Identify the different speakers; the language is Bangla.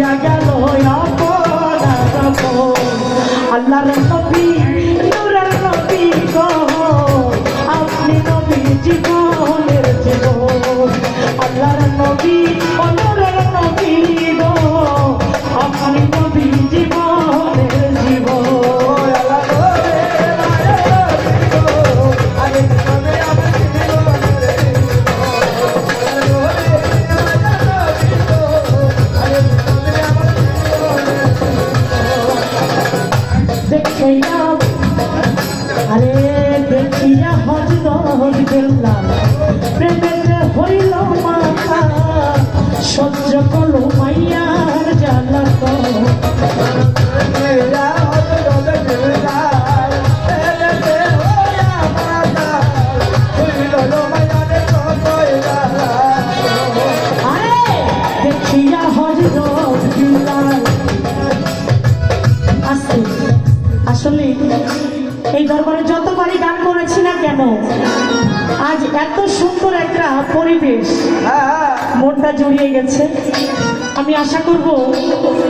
Speaker 1: হইয়া গেল আল্লাহর নবী নূরের নবী গো। আপনি নবী জীবন Say আজ এত সুন্দর একটা পরিবেশ। হ্যাঁ, হ্যাঁ। মনটা জড়িয়ে গেছে। আমি আশা করব